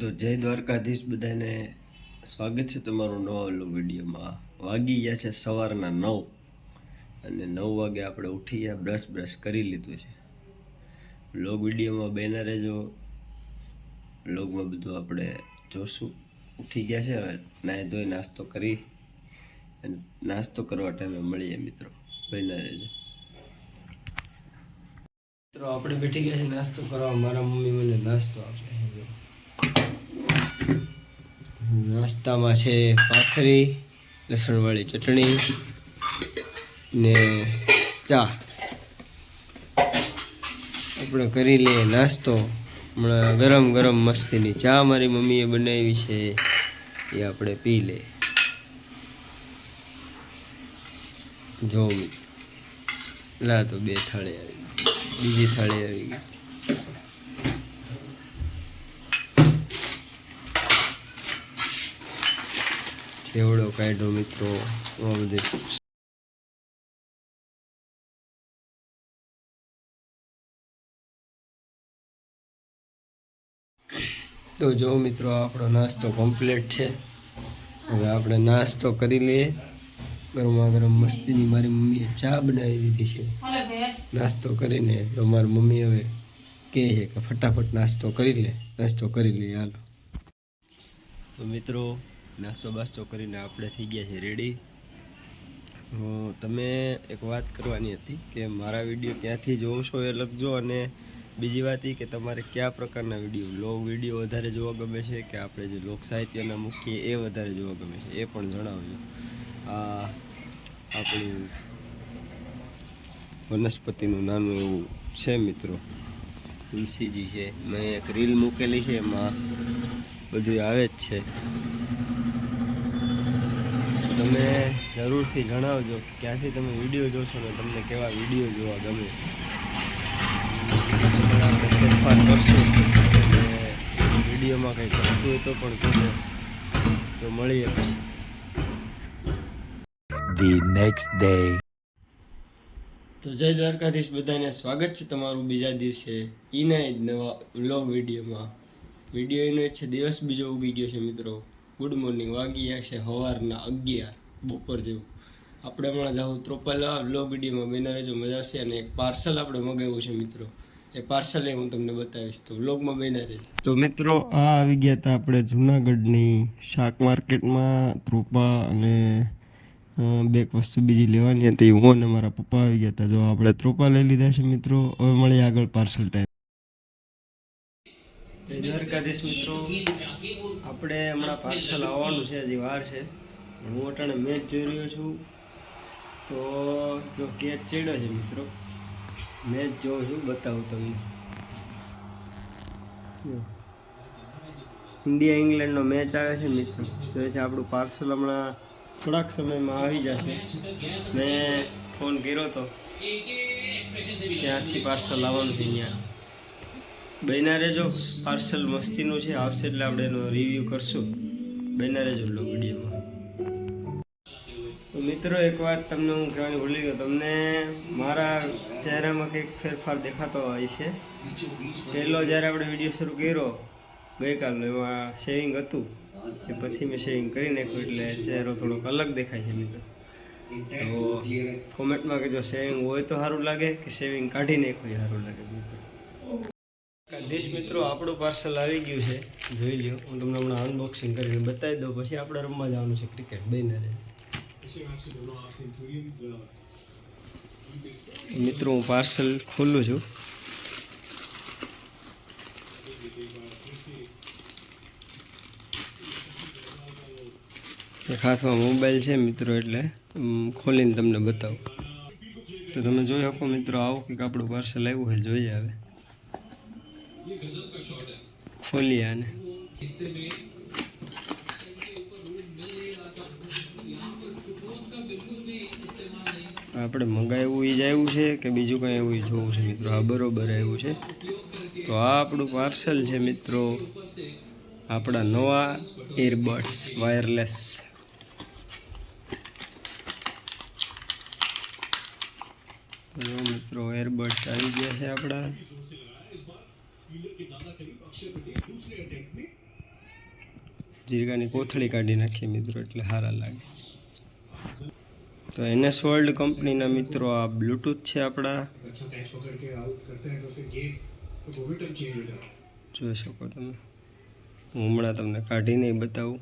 તો જય દ્વારકાધીશ બધાને. સ્વાગત છે તમારું નવા વ્લોગ વિડીયોમાં. વાગી ગયા છે સવારના નવ. અને નવ વાગે આપણે ઉઠી ગયા બ્રશ બ્રશ કરી લીધું છે. લોગ વિડીયોમાં બેના રહેજો. લોગમાં બધું આપણે જોશું. ઉઠી ગયા છે, હવે નાહી ધોઈ નાસ્તો કરી. અને નાસ્તો કરવા ટાઈમે મળીએ મિત્રો. બેના રહેજો. મિત્રો, આપણે બેઠી ગયા છે નાસ્તો કરવા. મારા મમ્મી મને નાસ્તો આપે જો. નાસ્તામાં છે ભાખરી, લસણવાળી ચટણી ને ચા. આપણે કરી લઈએ નાસ્તો. હમણાં ગરમ ગરમ મસ્તીની ચા મારી મમ્મીએ બનાવી છે. એ આપણે પી લઈએ. જો લા તો બે થાળી આવી. બીજી થાળી આવી ગઈ. ચેવડો કાઢ્યો મિત્રો તો જો મિત્રો, આપણો નાસ્તો કમ્પ્લીટ છે. હવે આપણે નાસ્તો કરી લઈએ. ગરમા ગરમ મસ્તીની મારી મમ્મીએ ચા બનાવી દીધી છે. નાસ્તો કરીને તો મારી મમ્મી હવે કહે છે કે ફટાફટ નાસ્તો કરી લે. નાસ્તો કરી લઈએ, હાલો. તો મિત્રો નાસ્તો બાસ્તો કરીને આપણે થઈ ગયા છે રેડી હું, તમે એક વાત કરવાની હતી કે મારા વીડિયો ક્યાંથી જોવો છો એ લખજો અને બીજી વાત એ કે તમારે કયા પ્રકારના વીડિયો લોગ વીડિયો વધારે જોવા ગમે છે કે આપણે જે લોક સાહિત્યના મૂકીએ એ વધારે જોવા ગમે છે, એ પણ જણાવજો. આ આપણું વનસ્પતિનું નાનું એવું છે મિત્રો. તુલસીજી છે, મેં એક રીલ મૂકેલી છે, એમાં બધું આવે જ છે. તમે જરૂરથી જણાવજો ક્યાંથી તમે વીડિયો જોશો ને તમને કેવા વીડિયો જોવા ગમે. ફેરફાર કરશું. વિડીયોમાં કંઈ કરતું હોય તો પણ કહેજો તો મળીએ પછી. The next day. તો જય દ્વારકાધીશ બધાને સ્વાગત છે તમારું બીજા દિવસે. ઈના જ નવા વ્લોગ વિડીયોમાં. વીડિયો એનો જ છે દિવસ બીજો ઉગી ગયો છે મિત્રો. Good morning. વાગી છે સવારના અગિયાર, બપોર જેવું. આપણે હમણાં જાઉં ત્રોપાલા વ્લોગ વિડીયોમાં બના રહેજો, મજા આવશે. અને એક પાર્સલ આપણે મગાવ્યું છે મિત્રો. એ પાર્સલ એ હું તમને બતાવીશ. તો બ્લોગમાં બના રહેજો. તો મિત્રો, આ આવી ગયા હતા આપણે જુનાગઢની શાક માર્કેટમાં. કૃપા અને બે વસ્તુ બીજી લેવાની હતી. હું અને મારા પપ્પા આવી ગયા હતા. જો આપણે ત્રોપા લઈ લીધા છે મિત્રો. હવે મળીએ આગળ પાર્સલ ટાઈમ દ્વારકાધીશ મિત્રો. આપણે હમણાં પાર્સલ આવવાનું છે, હજી વાર છે. હું અટાણે મેચ જોઈ રહ્યો છું. તો જો કેચ ચડ્યો છે મિત્રો, મેચ જોઉં છું, બતાવું તમને. ઇન્ડિયા ઇંગ્લેન્ડનો મેચ આવે છે મિત્રો. તો એ છે આપણું પાર્સલ હમણાં થોડાક સમયમાં આવી જશે. મેં ફોન કર્યો હતો ત્યાંથી પાર્સલ આવવાનું છે અહીંયા. બન્યા રહેજો. પાર્સલ મસ્તીનું છે, આવશે એટલે આપણે એનો રિવ્યૂ કરશું. બન્યા રહેજો લો વિડીયોમાં. મિત્રો, એક વાત તમને હું કહેવાની ભૂલી ગયો. તમને મારા ચહેરામાં કંઈક ફેરફાર દેખાતો હોય છે. પહેલો જ્યારે આપણે વીડિયો શરૂ કર્યો, ગઈકાલનો, એમાં શેવિંગ હતું. એ પછી મેં શેવિંગ કરી નાખ્યું એટલે ચહેરો થોડોક અલગ દેખાય છે મિત્રો. તો કોમેન્ટમાં કહેજો શેવિંગ હોય તો સારું લાગે, કે શેવિંગ કાઢી નાખ્યું એ સારું લાગે મિત્રો. દેશ મિત્રો આપણું પાર્સલ આવી ગયું છે. જોઈ લ્યો, હું તમને હમણાં અનબોક્સિંગ કરીને બતાવી દઉં, પછી આપણે રમવા જવાનું છે ક્રિકેટ બેને મિત્રો, હું પાર્સલ ખોલું છું. હાથમાં મોબાઈલ છે મિત્રો એટલે ખોલીને તમને બતાવું. તો તમે જોઈ શકો મિત્રો આવું કંઈક આપણું પાર્સલ આવ્યું હોય જોઈએ હવે. ખોલીએ में આપણે મંગાવ્યું એ જ આવ્યું છે કે બીજું કંઈ એવું જોવું છે મિત્રો? આ બરોબર આવ્યું છે. તો આ આપણું પાર્સલ છે મિત્રો. આપણા નવા એરબડ્સ વાયરલેસ મિત્રો એરબડ્સ આવી ગયા છે આપણા. જીરકાની કોથળી કાઢી નાખીએ મિત્રો એટલે સારા લાગે. તો એનએસ વર્લ્ડ કંપનીના મિત્રો આ બ્લૂટૂથ છે આપણા. જોઈ શકો તમે. હું હમણાં તમને કાઢીને બતાવું.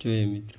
જોઈએ મિત્રો.